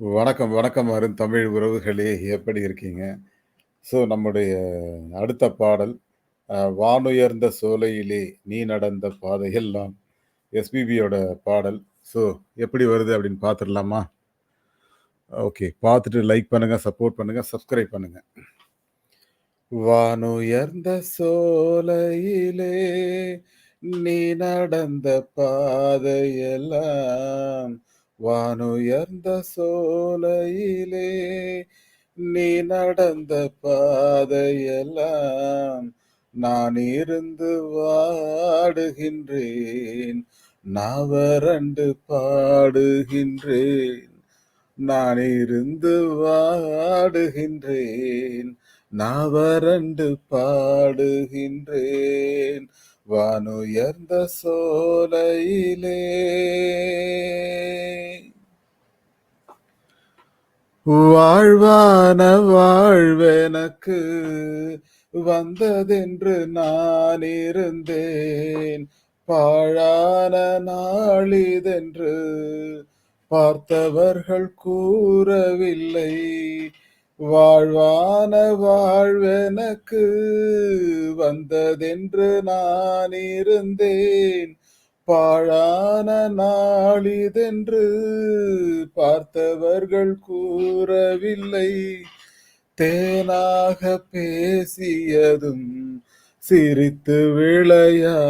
வணக்கம், வணக்கம் அருண் தமிழ் உறவுகளே! எப்படி இருக்கீங்க? ஸோ நம்முடைய அடுத்த பாடல், "வானுயர்ந்த சோலையிலே நீ நடந்த பாதையெல்லாம்" எஸ்பிபியோட பாடல். ஸோ எப்படி வருது அப்படின்னு பார்த்துடலாமா? ஓகே. பார்த்துட்டு லைக் பண்ணுங்கள் சப்போர்ட் பண்ணுங்கள் சப்ஸ்கிரைப் பண்ணுங்கள் வானுயர்ந்த சோலையிலே நீ நடந்த பாதையெல்லாம் வானுயர்ந்த சோலையிலே நீ நடந்த பாதையெல்லாம் நான் இருந்து வாடுகின்றேன். நாவரண்டு பாடுகின்றேன். நான் இருந்து வாடுகின்றேன். நாவரண்டு பாடுகின்றேன். வானுயர்ந்த சோலையிலே? வாழ்வான வாழ்வெனக்கு வந்ததென்று நான் இருந்தேன் பாழான நாளிதென்று பார்த்தவர்கள் கூறவில்லை. வாழ்வான வாழ்வெனக்கு வந்ததென்று நான் இருந்தேன் பாழான நாளிதென்று பார்த்தவர்கள் கூறவில்லை. தேனாக பேசியதும் சிரித்து விளையாடியதும்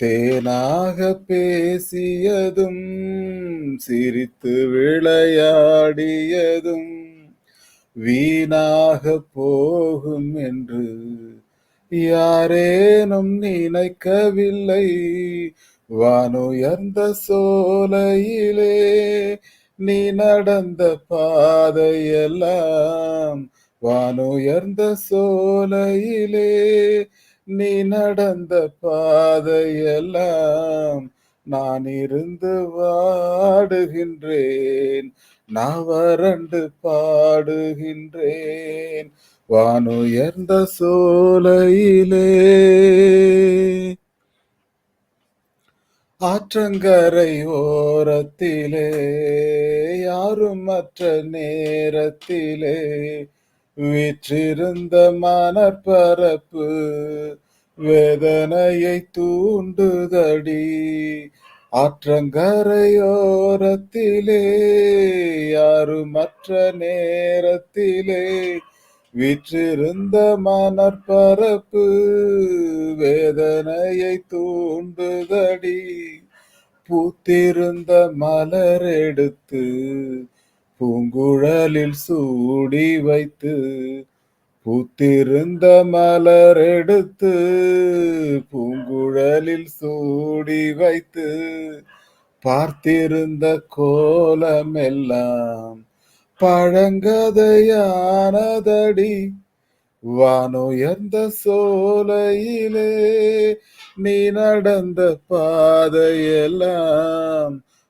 தேனாக பேசியதும் சிரித்து விளையாடியதும் வீணாக போகும் என்று யாரேனும் நினைக்கவில்லை. வானுயர்ந்த சோலையிலே நீ நடந்த பாதையெல்லாம் வானுயர்ந்த சோலையிலே நீ நடந்த பாதையெல்லாம் நான் இருந்து வாடுகின்றேன். நான் வறண்டு பாடுகின்றேன். வானுயர்ந்த சோலையிலே ஆற்றங்கரை ஓரத்திலே யாரும் மற்ற நேரத்திலே வீற்றிருந்த மணற்பரப்பு வேதனையை தூண்டுதடி. ஆற்றங்கரையோரத்திலே யாருமற்ற நேரத்திலே வீற்றிருந்த மணற்பரப்பு வேதனையை தூண்டுதடி. பூத்திருந்த மலர் எடுத்து பூங்குழலில் சூடி வைத்து பூத்திருந்த மலர் எடுத்து பூங்குழலில் சூடி வைத்து பார்த்திருந்த கோலம் எல்லாம் பழங்கதையானதடி. வானுயர்ந்த சோலையிலே நீ நடந்த பாதையெல்லாம்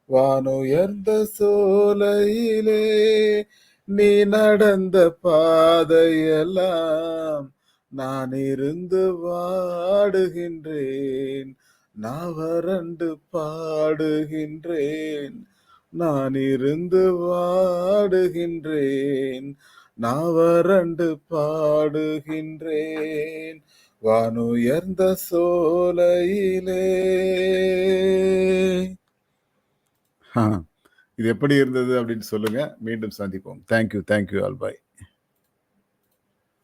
வானுயர்ந்த சோலையிலே நீ நடந்த பாதையெல்லாம் நான் இருந்து வாடுகின்றேன். நான் வறண்டு பாடுகின்றேன். நான் இருந்து வாடுகின்றேன். நான் வறண்டு பாடுகின்றேன். வானுயர்ந்த சோலையிலே இது எப்படி இருந்தது அப்படின்னு சொல்லுங்க. மீண்டும் சந்திப்போம். தேங்க்யூ தேங்க்யூ ஆல் பாய்